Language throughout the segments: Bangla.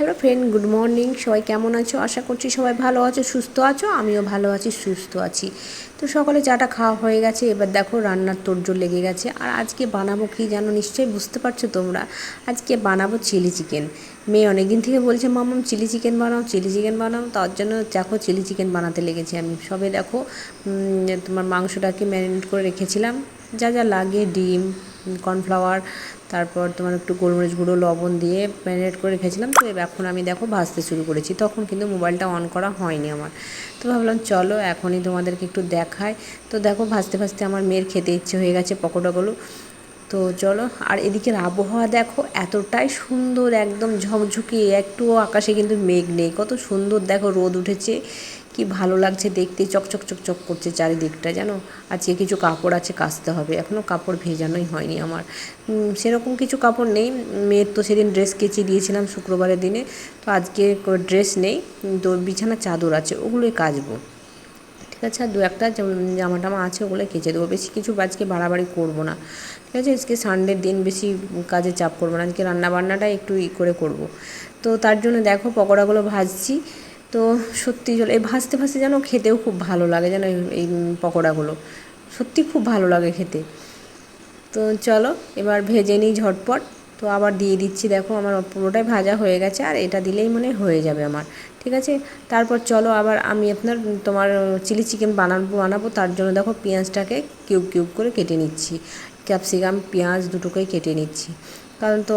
Hello friend, good morning. সবাই কেমন আছো? আশা করছি সবাই ভালো আছো, সুস্থ আছো, আমিও ভালো আছি, সুস্থ আছি। তো সকালে চাটা খাওয়া হয়ে গেছে, এবার দেখো রান্নার তোড়জোড় লেগে গেছে। আর আজকে বানাবো কি জানো নিশ্চয়ই বুঝতে পারছ তোমরা? আজকে বানাবো চিলি চিকেন। মেয়ে অনেকদিন থেকে বলছে, মামাম, চিলি চিকেন বানাও, চিলি চিকেন বানাও। তার জন্য দেখো চিলি চিকেন বানাতে লেগেছি আমি। সবে দেখো তোমার মাংসটাকে ম্যারিনেট করে রেখেছিলাম। যা যা লাগে, ডিম কর্নফ্লাওয়ার তারপর তোমার একটু গোলমরিচ গুঁড়ো, লবণ দিয়ে ম্যারিনেট করে রেখেছিলাম। তো এখন আমি দেখো ভাজতে শুরু করেছি। তখন কিন্তু মোবাইলটা অন করা হয়নি আমার। তো ভাবলাম, চলো এখনই তোমাদেরকে একটু দেখায় তো দেখো, ভাজতে ভাজতে আমার মেয়ের খেতে ইচ্ছে হয়ে গেছে পকোড়াগুলো। তো চলো, আর এদিকের আবহাওয়া দেখো, এতটাই সুন্দর, একদম ঝকঝকে, একটুও আকাশে কিন্তু মেঘ নেই। কত সুন্দর দেখো, রোদ উঠেছে। কি ভালো লাগছে দেখতে, চকচক চকচক করছে চারিদিকটা, জানো? আজকে কিছু কাপড় আছে কাচতে হবে এখনও কাপড় ভেজানোই হয়নি আমার। সেরকম কিছু কাপড় নেই, মেয়ের তো সেদিন ড্রেস কেচে দিয়েছিলাম শুক্রবারের দিনে, তো আজকে ড্রেস নেই, তো বিছানা চাদর আছে, ওগুলোই কাচবো। ঠিক আছে, আর দু একটা জামা টামা আছে ওগুলো কেচে দেবো, বেশি কিছু আজকে বাড়াবাড়ি করব না। ঠিক আছে, আজকে সানডের দিন বেশি কাজে চাপ করব না, আজকে রান্না বান্নাটা একটু ই করে করব। তো তার জন্য দেখো, পকোড়াগুলো ভাজছি তো সত্যি চলো, এই ভাজতে ভাজতে যেন খেতেও খুব ভালো লাগে, যেন এই পকোড়াগুলো। সত্যি খুব ভালো লাগে খেতে। তো চলো, এবার ভেজে নিই ঝটপট। তো আবার দিয়ে দিচ্ছি, দেখো আমার পুরোটাই ভাজা হয়ে গেছে, আর এটা দিলেই মনে হয়ে যাবে আমার। ঠিক আছে? তারপর চলো আবার আমি আপনার, তোমার চিলি চিকেন বানাবো বানাবো, তার জন্য দেখো পেঁয়াজটাকে কিউব কিউব করে কেটে নিচ্ছি। ক্যাপসিকাম, পেঁয়াজ দুটোকেই কেটে নিচ্ছি। কারণ তো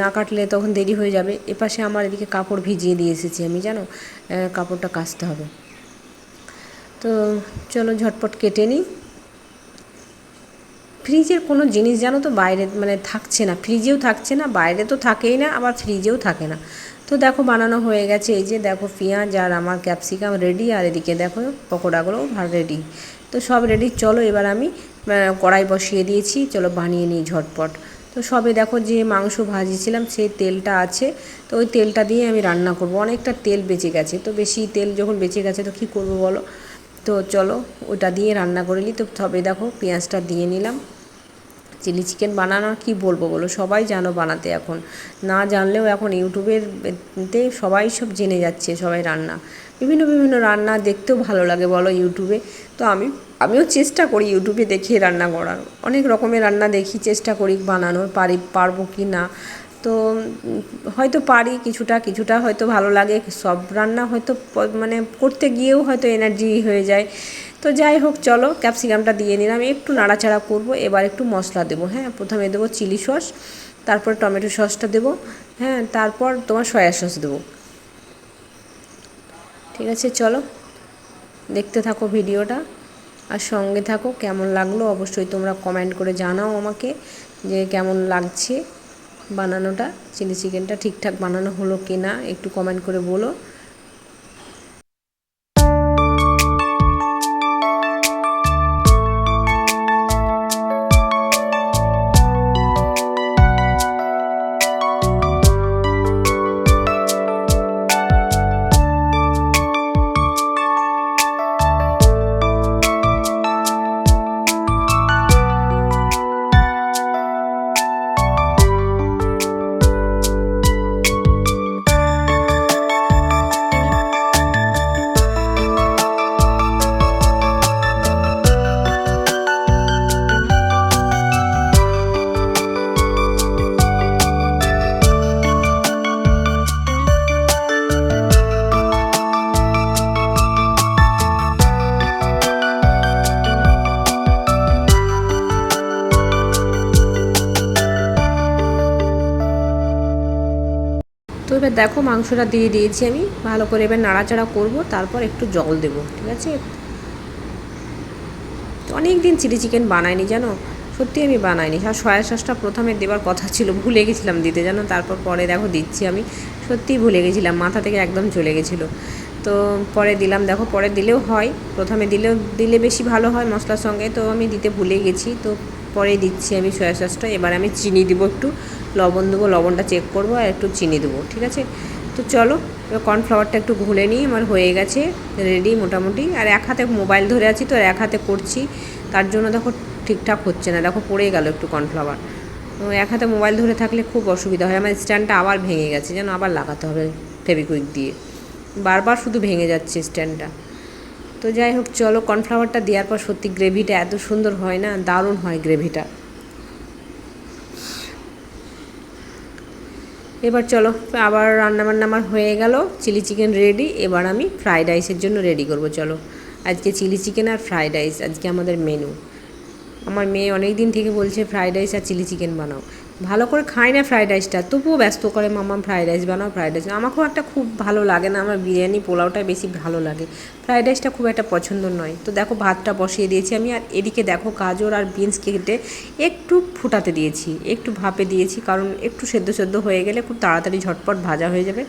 না কাটলে তখন দেরি হয়ে যাবে। এপাশে আমার এদিকে কাপড় ভিজিয়ে দিয়ে এসেছি আমি, জানো? কাপড়টা কাচতে হবে। তো চলো ঝটপট কেটে নিই। ফ্রিজের কোনো জিনিস জানো তো বাইরে মানে থাকছে না। ফ্রিজেও থাকছে না, বাইরে তো থাকেই না, আবার ফ্রিজেও থাকে না। তো দেখো বানানো হয়ে গেছে, এই যে দেখো পেঁয়াজ আর আমার ক্যাপসিকাম রেডি আর এদিকে দেখো পকোড়াগুলো রেডি তো সব রেডি চলো এবার আমি কড়াই বসিয়ে দিয়েছি, চলো বানিয়ে নিই ঝটপট। তো সবে দেখো যে মাংস ভাজিয়েছিলাম সেই তেলটা আছে। তো ওই তেলটা দিয়ে আমি রান্না করব। অনেকটা তেল বেঁচে গেছে। তো বেশি তেল যখন বেঁচে গেছে, তো কি করব বলো? তো চলো, ওটা দিয়ে রান্না করে নিই। তো সবে দেখো, পেঁয়াজটা দিয়ে নিলাম। চিলি চিকেন বানানোর কি বলব বলো? সবাই জানো বানাতে এখন। না জানলেও এখন ইউটিউবের তে সবাই সব জেনে যাচ্ছে, সবাই রান্না। বিভিন্ন বিভিন্ন রান্না দেখতেও ভালো লাগে বলো ইউটিউবে। তো আমি, আমিও চেষ্টা করি ইউটিউবে দেখে রান্না করার। অনেক রকমের রান্না দেখি, চেষ্টা করি বানানোর, পারি, পারব কি না। তো হয়তো পারি কিছুটা কিছুটা হয়তো ভালো লাগে। সব রান্না হয়তো মানে করতে গিয়েও হয়তো এনার্জি হয়ে যায়। তো যাই হোক, চলো ক্যাপসিকামটা দিয়ে নিলাম। একটু নাড়াচাড়া করব, এবার একটু মশলা দেবো। হ্যাঁ প্রথমে দেবো চিলি সস তারপর টমেটো সসটা দেবো। হ্যাঁ তারপর তোমার সয়া সস দেবো। ঠিক আছে, চলো। দেখতে থাকো ভিডিওটা। আর সঙ্গে থাকো, কেমন লাগল অবশ্যই তোমরা কমেন্ট করে জানাও আমাকে যে কেমন লাগছে। বানানোটা চিলি চিকেনটা ঠিকঠাক বানানো হলো কি না একটু কমেন্ট করে বলো। এবার দেখো মাংসটা দিয়ে দিয়েছি আমি। ভালো করে এবার নাড়াচাড়া করব, তারপর একটু জল দেবো, ঠিক আছে? অনেক দিন চিলি চিকেন বানাইনি, জানো? সত্যি আমি বানাইনি। আর সয়া সসটা প্রথমে দেওয়ার কথা ছিল, ভুলে গেছিলাম দিতে, জানো? তারপর পরে দেখো দিচ্ছি আমি। সত্যিই ভুলে গেছিলাম, মাথা থেকে একদম চলে গেছিল। তো পরে দিলাম, দেখো পরে দিলেও হয়। প্রথমে দিলেও, দিলে বেশি ভালো হয় মশলার সঙ্গে, তো আমি দিতে ভুলে গেছি। তো পরে দিচ্ছি আমি সয়া সসটা এবার আমি চিনি দিব একটু। লবণ দেবো, লবণটা চেক করব আর একটু চিনি দেবো, ঠিক আছে? তো চলো, এবার কর্নফ্লাওয়ারটা একটু ঘুলে নিই। আমার হয়ে গেছে রেডি মোটামুটি। আর এক হাতে মোবাইল ধরে আছি তো এক হাতে করছি। তার জন্য দেখো ঠিকঠাক হচ্ছে না। দেখো পড়ে গেল একটু কর্নফ্লাওয়ার এক হাতে মোবাইল ধরে থাকলে খুব অসুবিধা হয়। আমার স্ট্যান্ডটা আবার ভেঙে গেছে। যেন আবার লাগাতে হবে ফেবিকুইক দিয়ে। বারবার শুধু ভেঙে যাচ্ছে স্ট্যান্ডটা তো যাই হোক, চলো কর্নফ্লাওয়ারটা দেওয়ার পর সত্যি গ্রেভিটা এত সুন্দর হয় না, দারুণ হয় গ্রেভিটা। এবার চলো, আবার রান্নাবান্না আমার হয়ে গেল, চিলি চিকেন রেডি, এবার আমি ফ্রাইড রাইসের জন্য রেডি করব, চলো। আজকে চিলি চিকেন আর ফ্রাইড রাইস, আজকে আমাদের মেনু। আমার মেয়ে অনেক দিন থেকে বলছে, ফ্রাইড রাইস আর চিলি চিকেন বানাও। ভালো করে খাই না ফ্রাইড রাইসটা তবুও ব্যস্ত করে মামা ফ্রাইড রাইস বানাও ফ্রাইড রাইস আমাকেও একটা খুব ভালো লাগে না, আমার বিরিয়ানি পোলাওটা বেশি ভালো লাগে। ফ্রাইড রাইসটা খুব একটা পছন্দ নয়। তো দেখো ভাতটা বসিয়ে দিয়েছি আমি, আর এদিকে দেখো গাজর আর বিনস কেটে একটু ফুটাতে দিয়েছি। একটু ভাপে দিয়েছি, কারণ একটু সেদ্ধ সেদ্ধ হয়ে গেলে খুব তাড়াতাড়ি ঝটপট ভাজা হয়ে যাবে,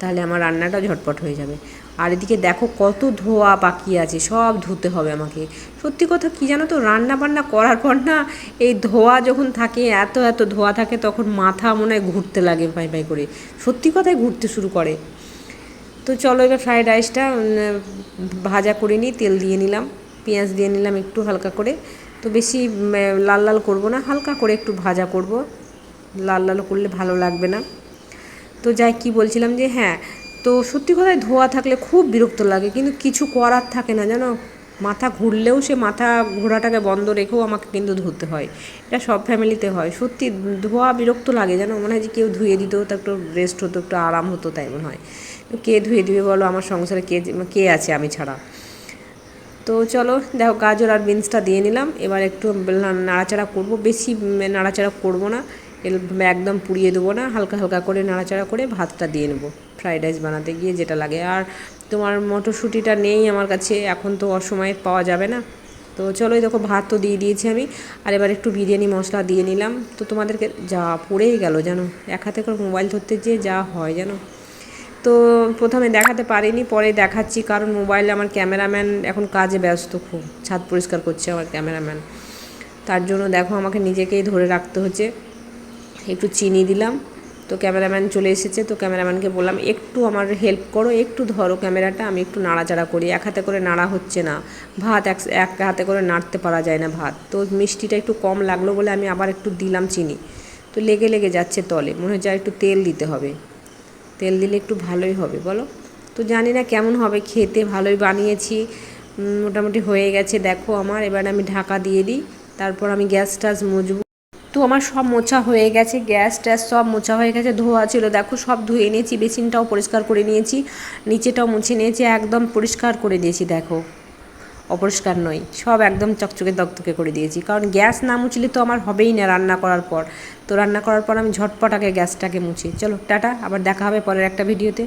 তাহলে আমার রান্নাটা ঝটপট হয়ে যাবে। আর এদিকে দেখো কত ধোয়া বাকি আছে, সব ধুতে হবে আমাকে। সত্যি কথা কী জানো তো রান্না বান্না করার পর না এই ধোয়া যখন থাকে, এত এত ধোয়া থাকে, তখন মাথা মনে হয় ঘুরতে লাগে পাই পাই করে। সত্যি কথাই ঘুরতে শুরু করে। তো চলো এবার ফ্রাইড রাইসটা ভাজা করে নিই, তেল দিয়ে নিলাম, পেঁয়াজ দিয়ে নিলাম একটু হালকা করে। তো বেশি লাল লাল করব না, হালকা করে একটু ভাজা করব। লাল লাল করলে ভালো লাগবে না। তো যাই, কি বলছিলাম যে হ্যাঁ তো সত্যি কথায় ধোয়া থাকলে খুব বিরক্ত লাগে, কিন্তু কিছু করার থাকে না, জানো? মাথা ঘুরলেও সে মাথা ঘোরাটাকে বন্ধ রেখেও আমাকে কিন্তু ধুতে হয়। এটা সব ফ্যামিলিতে হয়। সত্যি ধোয়া বিরক্ত লাগে যেন মনে হয় যে কেউ ধুয়ে দিত, তো একটু রেস্ট হতো, একটু আরাম হতো তাই মনে হয়। কে ধুয়ে দিবে বলো? আমার সংসারে কে কে আছে আমি ছাড়া। তো চলো, দেখো, গাজর আর বিনসটা দিয়ে নিলাম। এবার একটু নাড়াচাড়া করব। বেশি নাড়াচাড়া করব না। একদম পুড়িয়ে দেবো না, হালকা হালকা করে নাড়াচাড়া করে ভাতটা দিয়ে নেব। ফ্রাইড রাইস বানাতে গিয়ে যেটা লাগে। আর তোমার মটরশুঁটিটা নেই আমার কাছে, এখন তো অসময়ে পাওয়া যাবে না। তো চলো দেখো, ভাত তো দিয়ে দিয়েছি আমি। আর এবার একটু বিরিয়ানি মশলা দিয়ে নিলাম। তো তোমাদেরকে যা পড়েই গেল জানো, এক হাতে করে মোবাইল ধরতে যেয়ে যা হয় জানো। তো প্রথমে দেখাতে পারিনি, পরে দেখাচ্ছি, কারণ মোবাইলে আমার ক্যামেরাম্যান এখন কাজে ব্যস্ত খুব। ছাদ পরিষ্কার করছে আমার ক্যামেরাম্যান। তার জন্য দেখো, আমাকে নিজেকেই ধরে রাখতে হচ্ছে। একটু চিনি দিলাম। তো ক্যামেরাম্যান চলে এসেছে, তো ক্যামেরাম্যানকে বললাম, একটু আমার হেল্প করো, একটু ধরো ক্যামেরাটা, আমি একটু নাড়াচাড়া করি। এক হাতে করে নাড়া হচ্ছে না। ভাত এক এক হাতে করে নাড়তে পারা যায় না ভাত। তো মিষ্টিটা একটু কম লাগল বলে আমি আবার একটু দিলাম চিনি। তো লেগে লেগে যাচ্ছে তলে। মনে হচ্ছে একটু তেল দিতে হবে। তেল দিলে একটু ভালোই হবে, বলো? তো জানি না কেমন হবে, খেতে ভালোই বানিয়েছি। মোটামুটি হয়ে গেছে, দেখো আমার। এবার আমি ঢাকা দিয়ে দিই। তারপর আমি গ্যাস টাস মুছবো। তো আমার সব মোছা হয়ে গেছে, গ্যাস ট্যাস সব মোছা হয়ে গেছে, ধোয়া ছিল, দেখো সব ধুয়ে নিয়েছি, বেসিনটাও পরিষ্কার করে নিয়েছি, নিচেটাও মুছে নিয়েছি, একদম পরিষ্কার করে দিয়েছি, দেখো। অপরিষ্কার নয়, সব একদম চকচকে দকতকে করে দিয়েছি, কারণ গ্যাস না মুছলে তো আমার হবেই না রান্না করার পর। তো রান্না করার পর আমি ঝটপট আগে গ্যাসটাকে মুছি। চলো, টাটা, আবার দেখা হবে পরের একটা ভিডিওতে।